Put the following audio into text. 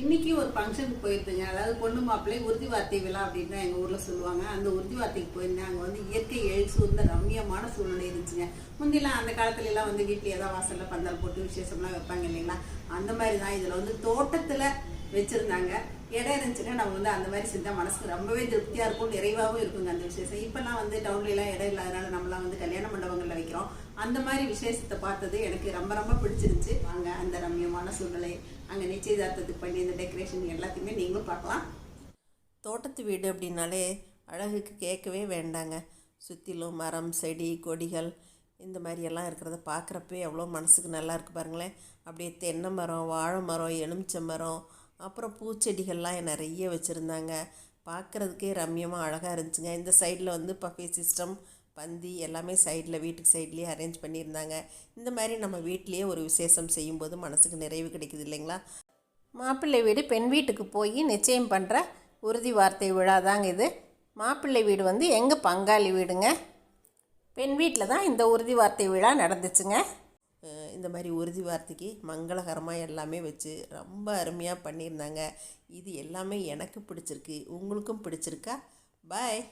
இன்னைக்கு ஒரு ஃபங்க்ஷனுக்கு போயிருந்தேங்க. அதாவது பொண்ணு மாப்பிள்ளை உறுதி வார்த்தை விழா அப்படின்னு தான் எங்கள் ஊரில் சொல்லுவாங்க. அந்த உறுதி வார்த்தைக்கு போயிருந்தேன். அங்கே வந்து இயற்கை எழுச்சி சூழ்ந்த ரம்மியமான சூழ்நிலை இருந்துச்சுங்க. முந்திலாம் அந்த காலத்துல எல்லாம் வந்து வீட்டில் ஏதாவது வாசலில் பந்தல் போட்டு விசேஷம்லாம் வைப்பாங்க இல்லைங்களா? அந்த மாதிரி தான் இதில் வந்து தோட்டத்தில் வச்சுருந்தாங்க. இடம் இருந்துச்சுன்னா நம்ம வந்து அந்த மாதிரி செஞ்சால் மனசுக்கு ரொம்பவே திருப்தியாக இருக்கும் நிறைவாகவும் இருக்குங்க அந்த விசேஷம். இப்போலாம் வந்து டவுன்லலாம் இடம் இல்லாதனால நம்மளாம் அந்த மாதிரி விசேஷத்தை பார்த்தது எனக்கு ரொம்ப ரொம்ப பிடிச்சிருந்துச்சு. வாங்க அந்த ரம்யமான சூழ்நிலை அங்கே நிச்சயதார்த்தத்துக்கு பண்ணி இந்த டெக்கரேஷன் எல்லாத்தையுமே நீங்களும் பார்க்கலாம். தோட்டத்து வீடு அப்படின்னாலே அழகுக்கு கேட்கவே வேண்டாங்க. சுற்றிலும் மரம் செடி கொடிகள் இந்த மாதிரியெல்லாம் இருக்கிறத பார்க்குறப்பே எவ்வளோ மனசுக்கு நல்லா இருக்குது பாருங்களேன். அப்படியே தென்னை மரம் வாழை மரம் எலுமிச்சை மரம் அப்புறம் பூச்செடிகள்லாம் நிறைய வச்சுருந்தாங்க. பார்க்குறதுக்கே ரம்யமாக அழகாக இருந்துச்சுங்க. இந்த சைடில் வந்து பஃபே சிஸ்டம் பந்தி எல்லாமே சைடில் வீட்டுக்கு சைட்லேயே அரேஞ்ச் பண்ணியிருந்தாங்க. இந்த மாதிரி நம்ம வீட்லேயே ஒரு விசேஷம் செய்யும்போது மனசுக்கு நிறைவு கிடைக்குது இல்லைங்களா? மாப்பிள்ளை வீடு பெண் வீட்டுக்கு போய் நிச்சயம் பண்ணுற உறுதி வார்த்தை விழா தாங்க இது. மாப்பிள்ளை வீடு வந்து எங்கள் பங்காளி வீடுங்க? பெண் வீட்டில் தான் இந்த உறுதி வார்த்தை விழா நடந்துச்சுங்க. இந்த மாதிரி உறுதி வார்த்தைக்கு மங்களகரமாக எல்லாமே வச்சு ரொம்ப அருமையாக பண்ணியிருந்தாங்க. இது எல்லாமே எனக்கு பிடிச்சிருக்கு. உங்களுக்கும் பிடிச்சிருக்கா? பாய்.